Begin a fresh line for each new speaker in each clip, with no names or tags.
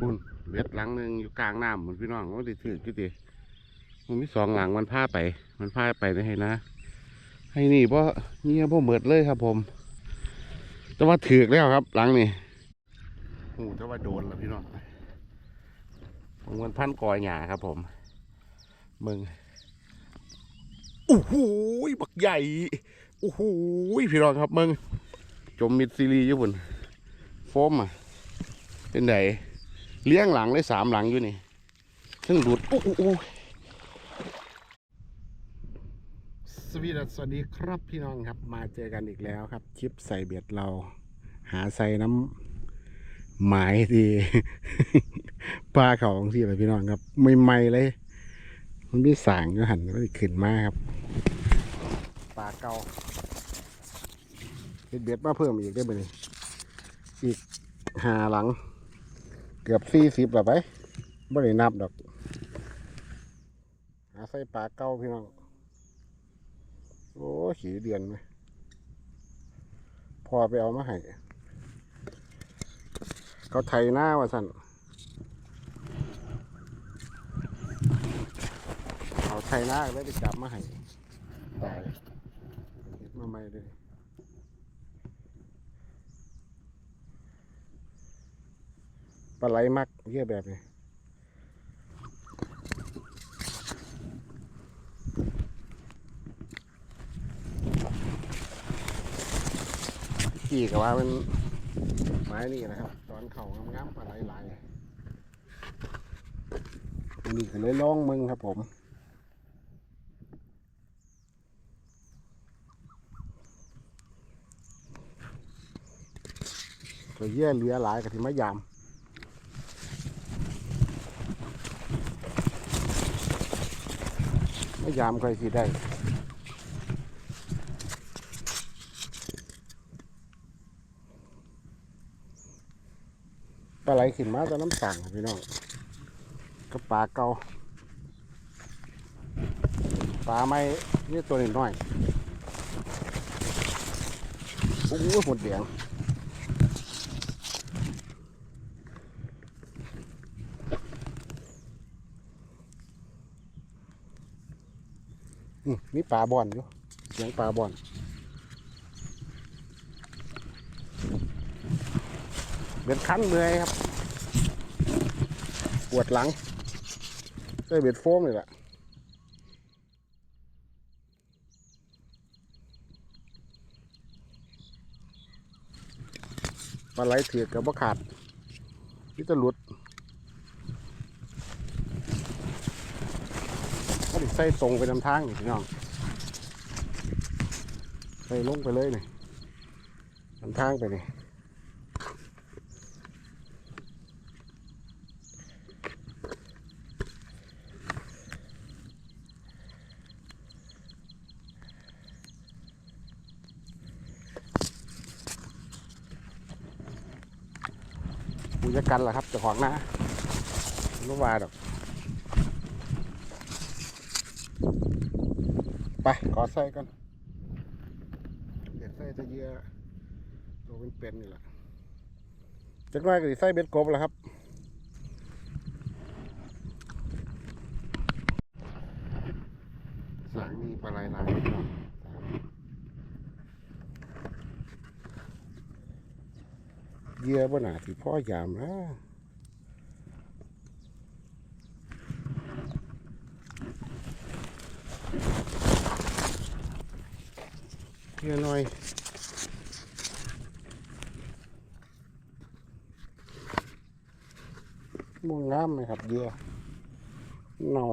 ปุ่นเบ็ดหลังหนึ่งอยู่กลางน้ำเหมือนพี่น้องมันติถือกี่ติมันมีสองหลังมันพาไป มันพาไปได้ให้นะ ให้นี่เพราะเงี้ยพวกเมิดเลยครับผม แต่ว่าถือแล้วครับ หลังนี่โอ้แต่ว่าโดนแล้วพี่น้องมมันพันกอยหยาครับผม มึงโอ้โหบักใหญ่โอ้โหพี่น้องครับมึง จมมิดซีรีส์ญี่ปุ่นโฟมอะเป็นไง เลี้ยงหลังเลยสามหลังอยู่นี่ซึ่งดูดโอ้โหโอ้สวีดัสวัสดีครับพี่น้องครับ มาเจอกันอีกแล้วครับชิปใส่เบ็ดเรา หาใส่น้ำหมายดีปลาเขาของที่อะไรพี่น้องครับใหม่เลย มันมีสางก็หันก็ขึ้นมาครับปลาเก่าเฮ็ดเบ็ดมาเพิ่มอีกได้ไหมอีกหาหลัง เกือบสี่สิบแล้วไปบ่ได้นับดอก หาใส่ปลาเก่าพี่น้อง โอ้ขี่เดือนไหมพอไปเอามาให้เขาไทยหน้าว่าสั่นเอาไทยหน้าแล้วไปจับมาให้ตายมาใหม่เลย ปลาไหลมักเยี่ยแบบนี้ขี่กับว่ามันไม้นี่นะครับ ตอนเข่างามๆปลาไหลไหลายอันนี้ก็เลยล่องมึงครับผมตัวเยี่ยเหลือหลายกับที่มะยาม ไม่ยามใครสิได้ปลาไหลขึ้นมาตอนน้ำสั่งพี่น้องก็ปลาเก่าปลาไม่นี่ตัวน้อยๆโอ้โหหมดแดงอื มมีปลาบอนอยู่เสียงปลาบอนเป็นคันเมื่อยครับปวดหลังได้เบ็ดโฟมเลยล่ะปลาไหลเถือกกับว่าขาดนี่จะหลุดก็ดิใส่ตรงไปนำทางนี่พี่น้องใส่ลงไปเลยนี่นำทางไปนี่กูจะกันเหรอครับเจ้าของนะไม่ว่าดอก ไปขอใส่กันเด็ดใส่จะเยอะตัวเป็นเป็นๆนี่แหละจักหน้อยก็สิใส่เบ็ดกบแล้วครับสางนี่ปลาไหลลายพี่น้องสามเหยื่อบ่หนาที่พ่อยามนะ เยื่อหน่อยม่วงงามไหมครับเยื่อเนา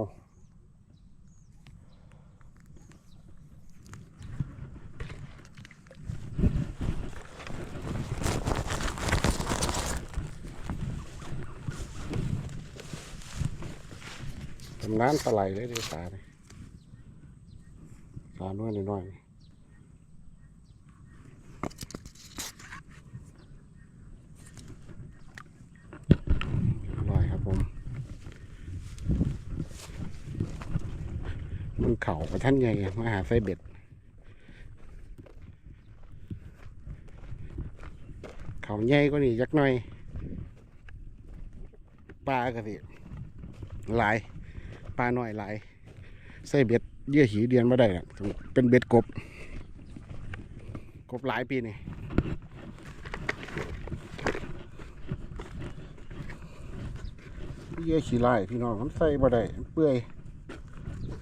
ทำน้ำปลาไหลเลยดีสาเลยสาน้อยหน่อยๆ อร่อยครับผม มันเข่ากับท่านใหญ่มาหาไส้เบ็ด เขาใหญ่ก็นี่ยักหน่อยปลากระสิหลายปลาหน่อยหลายใส่เบ็ดเยื่อหีเดียนมาได้นะเป็นเบ็ดกบ กบหลายปีนี่เยื่อขี้ลายพี่น้องมันใส่มาได้เปื่อย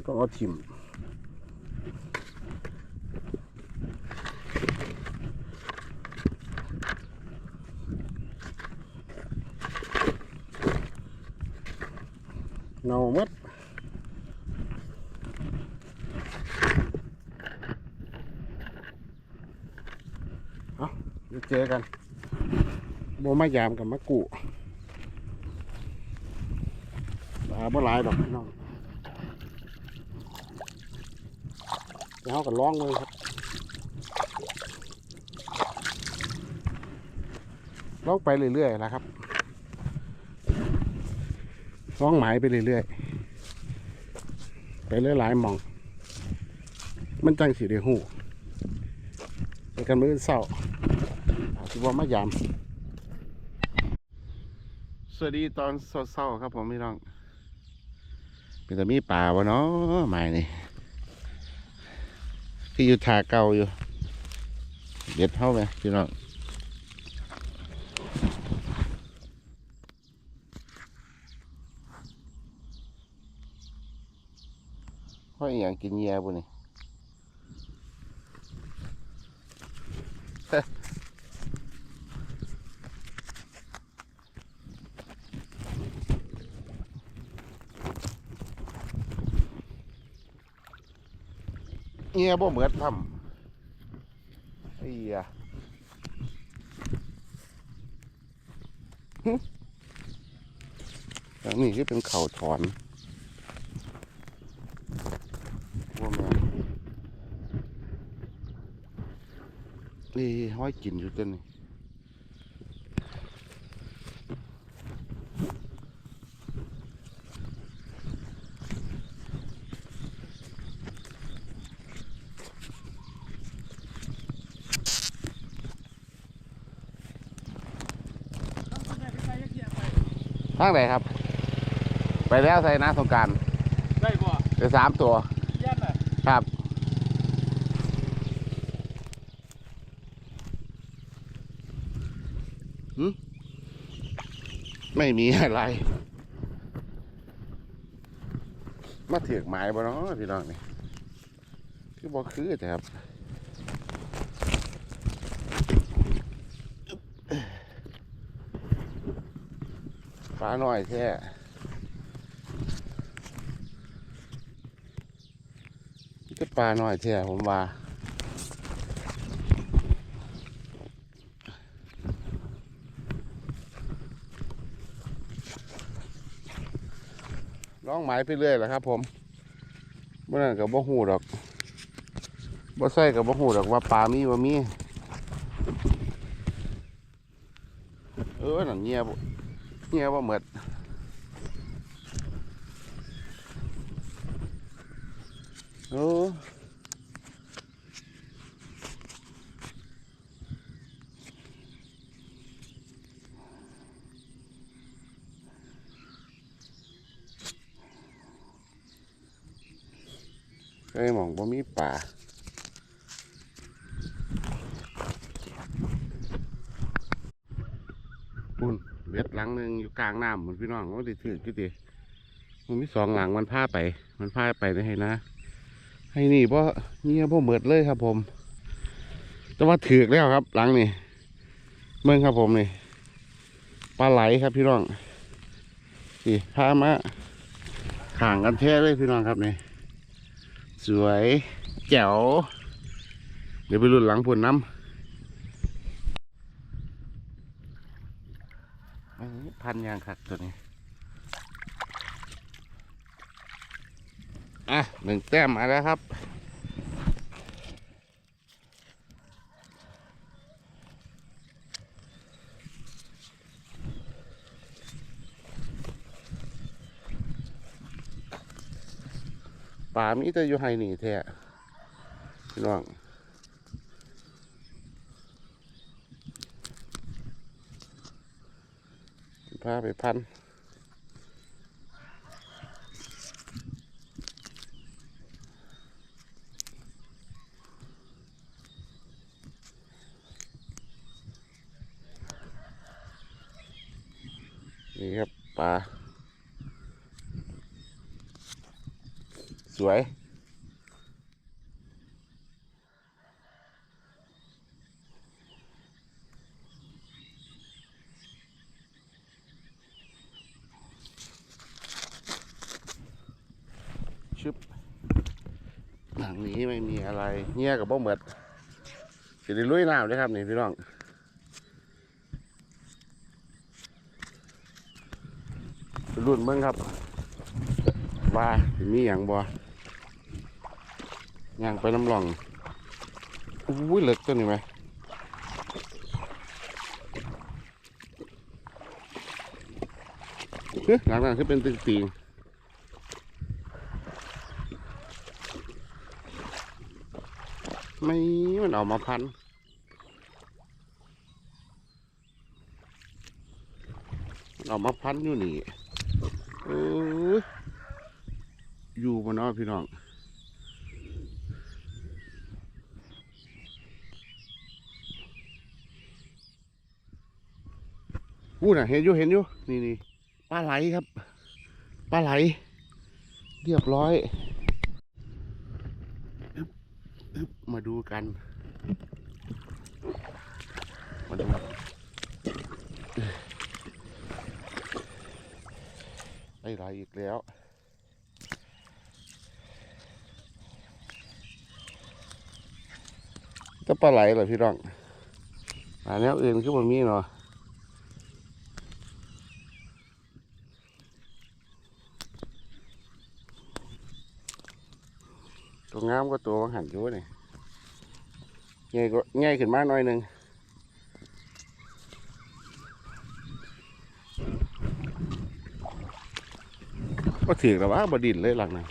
ต้องเอาถิ่มเนาหมัดเดี๋ยวเจอกันโบมายามกับมะกุปลาบ่หลายดอกน้อง เดี๋ยวเขาก็ร้องเลยครับร้องไปเรื่อยๆนะครับร้องหมายไปเรื่อยๆไปหลายๆมอง มันจังสีเดียหูไปกันมือเศร้าถือว่ามายามสวัสดีตอนเศร้าๆครับผมพี่น้องเป็นแต่มีป่าวะเนาะหมายนี่ คืออยู่ทาเก่าอยู่ เด็ดเท่าไหมพี่น้องเพราอย่างกินแย่บุนี่ เงียบ่เหมือนทำไอ้ยะหึอันนี้คือเป็นเข่าถอนว่าแม่นนี่ห้อยกินอยู่ตัวนี้างไหนครับ ไปแล้วใส่น้าสงกราร
ได้บ่
ไปสามตัว
เย็นน่ะ
ครับหืมไม่มีอะไร มาเถือกหมายบ่เนาะพี่น้องนี่ คือบ่คือแต่ครับ ฟ้าหน่อยแท้ก็ปลาหน่อยแท้ผมว่าร้องหมายไปเรื่อยแหละครับ ผมเมื่อนั้นกับบ่หูดอกบ่ใส่กับบ่หูดอกว่าปลามีบ่มีเออหนั่นเงียบ เงียบว่าเหมือดเออเคยมองบ่มีป่า ปุ่น เบ็ดหลังหนึ่งอยู่กลางน้ำเหมือนพี่น้องว่าได้ถือกี่ตีมันมีสองหลังมันพาไป มันพาไปได้ให้นะ ให้นี่เพราะเงี้ยเพราะเหมิดเลยครับ ผม แต่ว่าถือแล้วครับ หลังนี่เมืองครับผมนี่ปลาไหลครับพี่น้องนี่พามาข่างกันแท้เลยพี่น้องครับนี่สวยแจ๋วเดี๋ยวไปรุ่นหลังพุ่นน้ำ อันนี้ พันยางขัดตัวนี้ อะหนึ่งแต้มมาแล้วครับ ป่ามีแต่อยู่ไฮนี่แท้พี่น้อง พาไปพันนี่ครับปลาสวย เงี้ยกับบ่เหมือดสิได้ลุยน้ำเลยครับนี่พี่น้องรุ่นเบิ่งครับว่ามีอย่างบ่ย่างไปน้ำหลองอุ้ยเหล็กตัวนี้ไหมเฮ้ยหลังนั้นคือเป็นตึงตีง ไม่มันออกมาพันมันออกมาพันอยู่นี่เอออยู่บนนอพี่น้องอู้น่ะเห็นอยู่เห็นอยู่นี่นี่ปลาไหลครับ ปลาไหล เรียบร้อย มาดูกัน มาดูได้ไหลอีกแล้วจะปลาไหลเหรอพี่น้องอันนี้อื่นคือมันมีเนาะตัวงามก็ตัวกางหันอยู่นี่ง่ายก็ง่ายขึ้นมากหน่อยหนึ่งก็ถือแต่ว่าบดินเลยหลังนั้น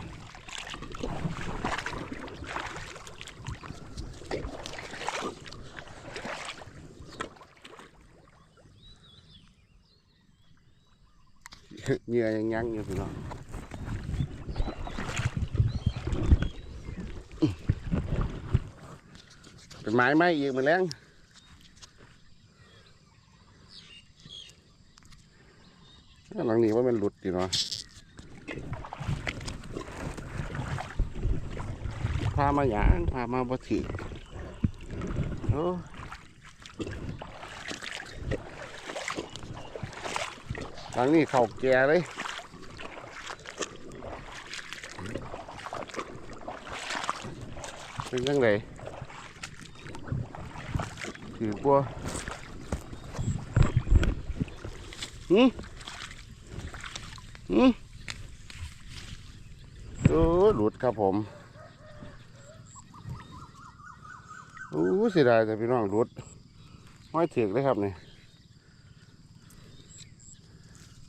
เหงื่อยังยั้งอยู่พี่น้อง เป็นไม้ไหมอีกมันแรงหลังนี้ว่ามันหลุดอยู่เนาะพามาหยางพามาบ่ถือโอ้หลังนี้เข่าแก่เลยเป็นยังไง ถือกลัวหืมหืมโอ้หลุดครับผมโอ้เสียดายแต่พี่น้องรถห้อยเถือกเลยครับนี่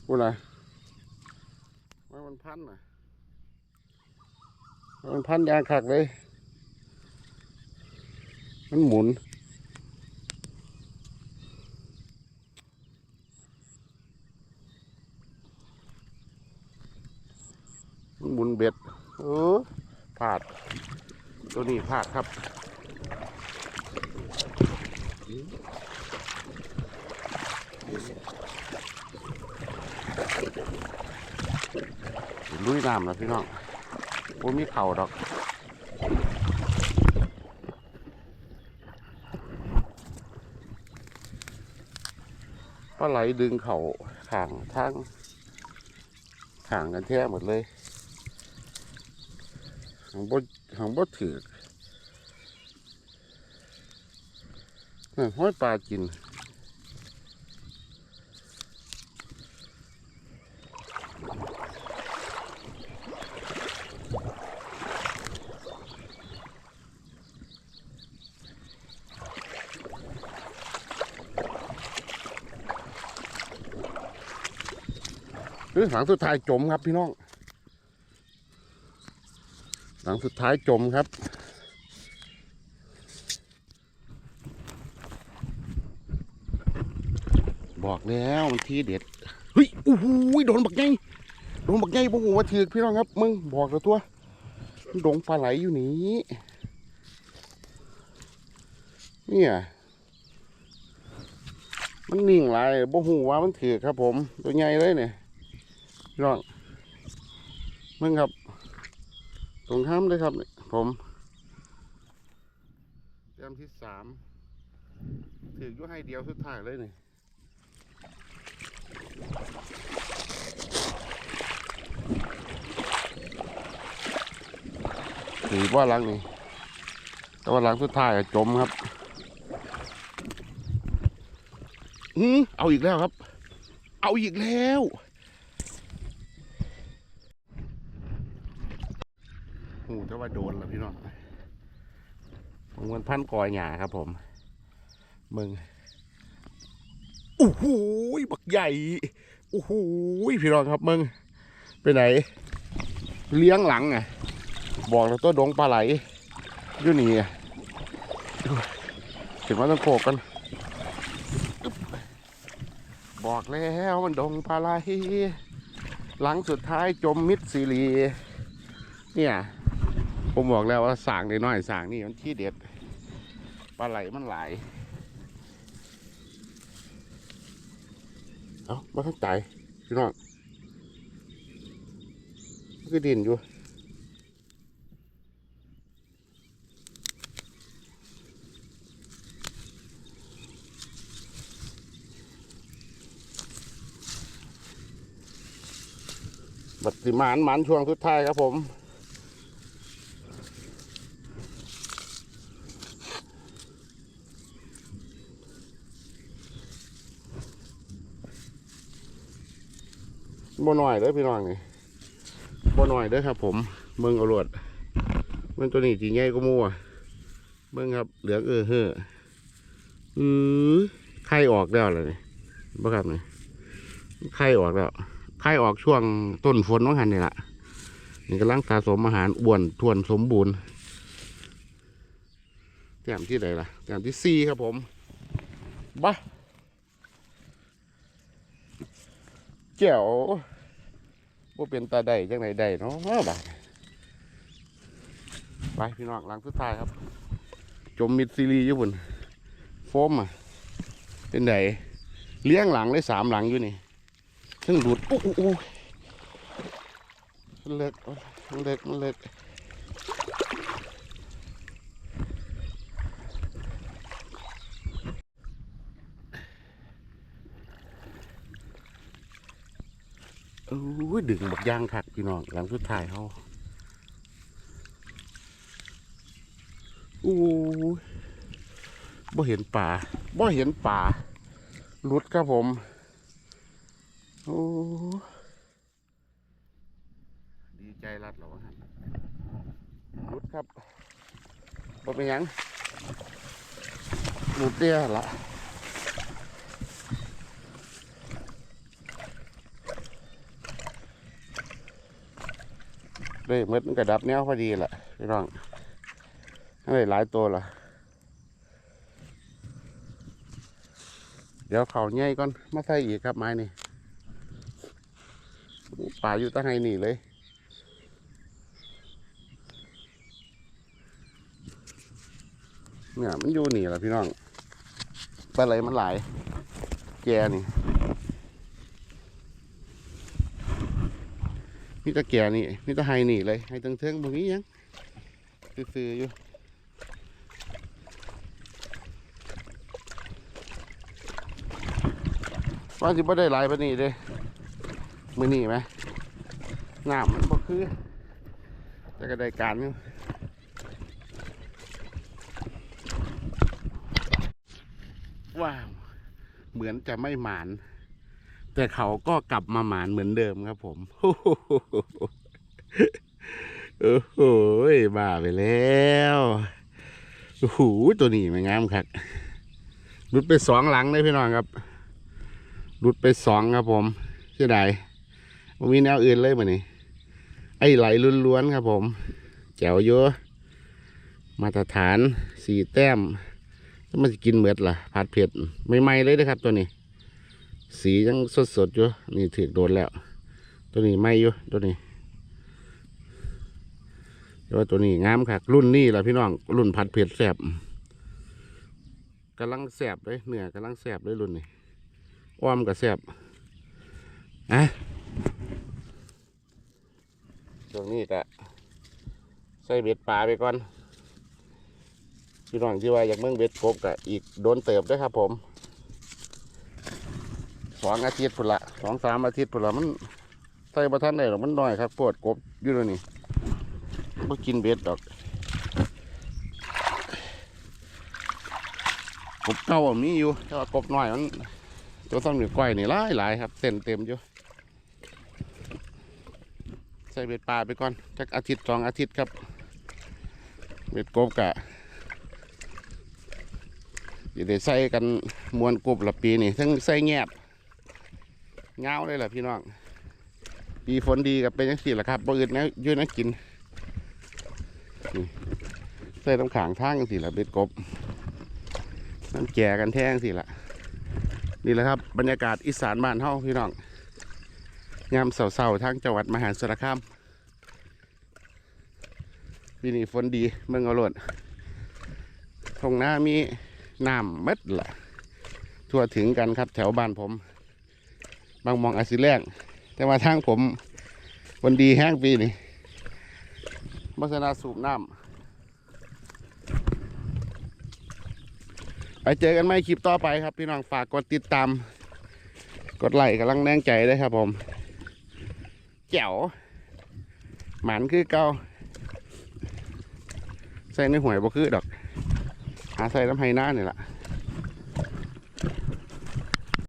พูดอะไรว่ามันพันน่ะว่ามันพันยางขักเลย มันหมุน หมุนเบ็ดเออพลาด ตัวนี้พลาดครับลุยน้ำแล้วพี่น้องโอ้มีเข่าดอกปลาไหลดึงเข่าข่างทางข่างกันแท้หมดเลยางบดหางบดถือกนั่นห้อยปลากินเออหลังสุดท้ายจมครับพี่น้อง หลังสุดท้ายจมครับ บอกแล้วมันทีเด็ดเฮ้ยโอ้โหโดนบักไงโดนบักไงบ่หูว่าถือกพี่น้องครับ มึงบอกแล้วตัวดงปลาไหลอยู่นี้เนี่ยมันนิ่งหลายบ่หูว่ามันถือครับผม ตัวใหญ่เลยเนี่ยพี่น้องมึงครับ ตรงข้ามเลยครับเนี่ยผมแต้มที่สามถือยู่ให้เดียวสุดท้ายเลยนี่ถือว่าหลังนี่แต่ว่าหลังสุดท้ายอะจมครับอืมเอาอีกแล้วครับ เอาอีกแล้ว โอ้จะว่าโดนแล้วพี่น้องผมมันพันกอยหยาครับผม มึงโอ้โหบักใหญ่โอ้โหพี่น้องครับมึง ไปไหน เลี้ยงหลังไงบอกแล้วตัวดงปลาไหลอยู่นี่อะเห็นว่าต้องโขกกันบอกแล้วมันดงปลาไหลหลังสุดท้ายจมมิดซีรีเนี่ย ผมบอกแล้วว่าสางน้อยสางนี่มันที่เด็ดปลาไหลมันหลายเอามาทั้งใจพี่น้องมันก็ดินอยู่บัดสิมานมานช่วงสุดท้ายครับผม บ่หน่อยเด้อพี่น้องนี่บ่หน่อยเด้อครับ ผมเมืองเอารวดเมืองตัวนี้จีใหญ่ก็มัวเมืองครับ เหลืองเออเฮ้ออือไข่ออกแล้วเลยบ่ครับนี่ไข่ออกแล้วไข่ออกช่วงต้นฝนน้องหันนี่แหละนี่กำลังสะสมอาหารอ้วนทวนสมบูรณ์แต้มที่ไหนล่ะแต้มที่สี่ครับผมบ้าเจ๋ว ว่าเป็นตาได้จังไหนไดเนาะบาดไปพี่น้องหลังสุดท้ายครับ จมมิดซีรีส์อยู่นโฟมอะเป็นไหนเลี้ยงหลังเลยสามหลังอยู่นี่ซึ่งดูดโอ้โหโอ้โหมันเล็กมันเล็กมันเล็ก อ้ยดึงบักยางขัดพี่น้องหลังสุดท้ายเขาโอ้ยบ่เห็นป่าบ่เห็นป่าหลุดครับผมโอ้ดีใจรัดหรอวะหลุดครับบ่เป็นยังหลุดเตี้ยละ เลยมดมันกระดับแนวพอดีแหละพี่น้องได้หลายตัวละเดี๋ยวเขาใหญ่ก่อนมาใส่อีกครับไม้นี่ป่าอยู่ตั้งไงนี่เลยเนี่ยมันอยู่นี่แหละพี่น้องปลาไหลมันหลายแกนี่ มีตะแก่นี่มีตะไฮนี่เลยไฮเทิงเทิงๆบางนี้ยังซื่อๆอยู่ว่าสิบ่ได้หลายปานนี้เด้มือนี่ไหมน้ำมันบ่คือแต่ก็ได้การอยู่ว้าว เหมือนจะไม่หมาน แต่เขาก็กลับมาหมานเหมือนเดิมครับผม โอ้โหบ้าไปแล้วโอ้โหตัวนี้มันงามครับหลุดไปสองหลังเลยพี่น้องครับหลุดไปสองครับผมเสียดายผมมีแนวอื่นเลยมันนี่ไอ้ไหลล้วนๆครับผม แจ๋วเยอะมาตรฐานสี่แต้มถ้ามันจะกินเหมือดล่ะผัดเผ็ดไม่ไหม้เลยนะครับตัวนี้ สียังสดสดๆอยู่นี่ถือโดนแล้ว ตัวนี้ไม้อยู่ตัวนี้แต่ว่าตัวนี้งามครับรุ่นนี้แหละพี่น้องรุ่นผัดเผ็ดแสบกำลังแสบเลยเหนือกำลังแสบเลยรุ่นนี้อ้อมกับแซ่บอะช่วงนี้ก็ใส่เบ็ดปลาไปก่อนพี่น้องที่ว่าอยากเมืองเบ็ดกบก็อีกโดนเติบด้วยครับผม สองอาทิตย์พุ่นละสองสามอาทิตย์พุ่นละมันใส่ประทันได้หรอกมันน้อยครับปวดกบอยู่แล้วนี่ไม่กินเบ็ดดอกกบเก่าอมีอยู่แต่ว่ากบน้อยมันตัวต้องหนึ่งก้อยนี่หลายหลายครับเส้นเต็มอยู่ใส่เบ็ดปลาไปก่อนจักอาทิตย์สองอาทิตย์ครับ เบ็ดกบกะอย่าได้ใส่กันมวนกบละปีนี่ทั้งใส่แงบ เงาเลยแหละพี่น้องปีฝนดีกับเป็นยังสี่ละครับบ่อื่นนะยืนนะกินใส่ต้องขางทางกันสิละเบ็ดกบน้ำแก่กันแท่งสิละนี่แหละครับ บรรยากาศอีสานบ้านเฮาพี่น้องยามเสาๆทางจังหวัดมหาสารคามปีนี้ฝนดีเมืองอาโลดทงหน้ามีน้ำเม็ดละทั่วถึงกันครับแถวบ้านผม บางมองอาจสิแรงแต่ว่าทางผมวันดีแห้งปีนี่บัสนาสูบน้ำไปเจอกันไหมคลิปต่อไปครับ พี่น้องฝากกดติดตาม กดไลค์กำลังแรงใจด้วยครับผมแจ๋วหมันคือเก่าใส่ในหวยบ่คือดอก หาใส่น้ำไห้หน้านี่แหละ